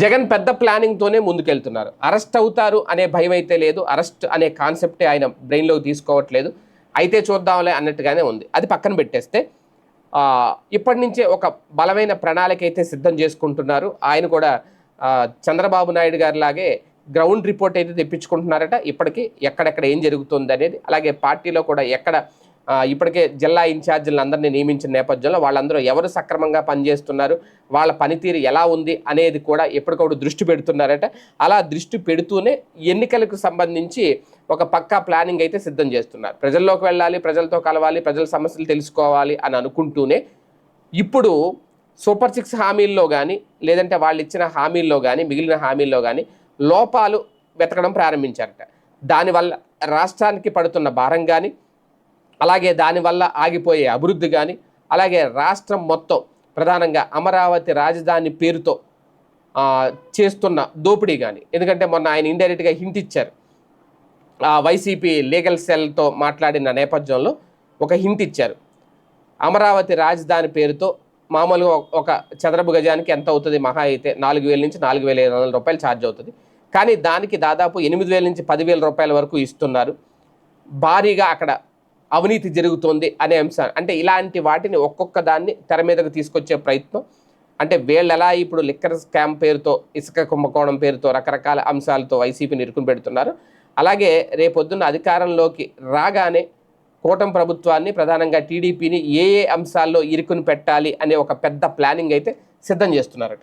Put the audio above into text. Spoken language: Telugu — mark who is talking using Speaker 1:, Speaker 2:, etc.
Speaker 1: జగన్ పెద్ద ప్లానింగ్తోనే ముందుకెళ్తున్నారు. అరెస్ట్ అవుతారు అనే భయం అయితే లేదు. అరెస్ట్ అనే కాన్సెప్టే ఆయన బ్రెయిన్లోకి తీసుకోవట్లేదు. అయితే చూద్దాంలే అన్నట్టుగానే ఉంది. అది పక్కన పెట్టేస్తే ఇప్పటి నుంచే ఒక బలమైన ప్రణాళిక అయితే సిద్ధం చేసుకుంటున్నారు. ఆయన కూడా చంద్రబాబు నాయుడు గారి లాగే గ్రౌండ్ రిపోర్ట్ అయితే తెప్పించుకుంటున్నారట. ఇప్పటికీ ఎక్కడెక్కడ ఏం జరుగుతుంది అనేది అలాగే పార్టీలో కూడా ఎక్కడ ఇప్పటికే జిల్లా ఇన్ఛార్జీలను అందరినీ నియమించిన నేపథ్యంలో వాళ్ళందరూ ఎవరు సక్రమంగా పనిచేస్తున్నారు వాళ్ళ పనితీరు ఎలా ఉంది అనేది కూడా ఎప్పటికప్పుడు దృష్టి పెడుతున్నారట. అలా దృష్టి పెడుతూనే ఎన్నికలకు సంబంధించి ఒక పక్కా ప్లానింగ్ అయితే సిద్ధం చేస్తున్నారు. ప్రజల్లోకి వెళ్ళాలి ప్రజలతో కలవాలి ప్రజల సమస్యలు తెలుసుకోవాలి అని అనుకుంటూనే ఇప్పుడు సూపర్ సిక్స్ హామీల్లో కానీ లేదంటే వాళ్ళు ఇచ్చిన హామీల్లో కానీ మిగిలిన హామీల్లో కానీ లోపాలు వెతకడం ప్రారంభించారట. దానివల్ల రాష్ట్రానికి పడుతున్న భారం కానీ అలాగే దానివల్ల ఆగిపోయే అభివృద్ధి కానీ అలాగే రాష్ట్రం మొత్తం ప్రధానంగా అమరావతి రాజధాని పేరుతో చేస్తున్న దోపిడీ కానీ ఎందుకంటే మొన్న ఆయన ఇండైరెక్ట్గా హింట్ ఇచ్చారు. వైసీపీ లీగల్ సెల్తో మాట్లాడిన నేపథ్యంలో ఒక హింట్ ఇచ్చారు. అమరావతి రాజధాని పేరుతో మామూలుగా ఒక చదరపు గజానికి ఎంత అవుతుంది? మహా అయితే నాలుగు వేల నుంచి నాలుగు వేల ఐదు వందల రూపాయలు ఛార్జ్ అవుతుంది. కానీ దానికి దాదాపు ఎనిమిది వేల నుంచి పదివేల రూపాయల వరకు ఇస్తున్నారు. భారీగా అక్కడ అవినీతి జరుగుతోంది అనే అంశాన్ని అంటే ఇలాంటి వాటిని ఒక్కొక్క దాన్ని తెర మీదకు తీసుకొచ్చే ప్రయత్నం. అంటే వీళ్ళు ఎలా ఇప్పుడు లిక్కర్ స్కామ్ పేరుతో ఇసుక కుంభకోణం పేరుతో రకరకాల అంశాలతో వైసీపీని ఇరుకుని పెడుతున్నారు. అలాగే రేపొద్దున్న అధికారంలోకి రాగానే కూటమి ప్రభుత్వాన్ని ప్రధానంగా టీడీపీని ఏ ఏ అంశాల్లో ఇరుకుని పెట్టాలి అనే ఒక పెద్ద ప్లానింగ్ అయితే సిద్ధం చేస్తున్నారట.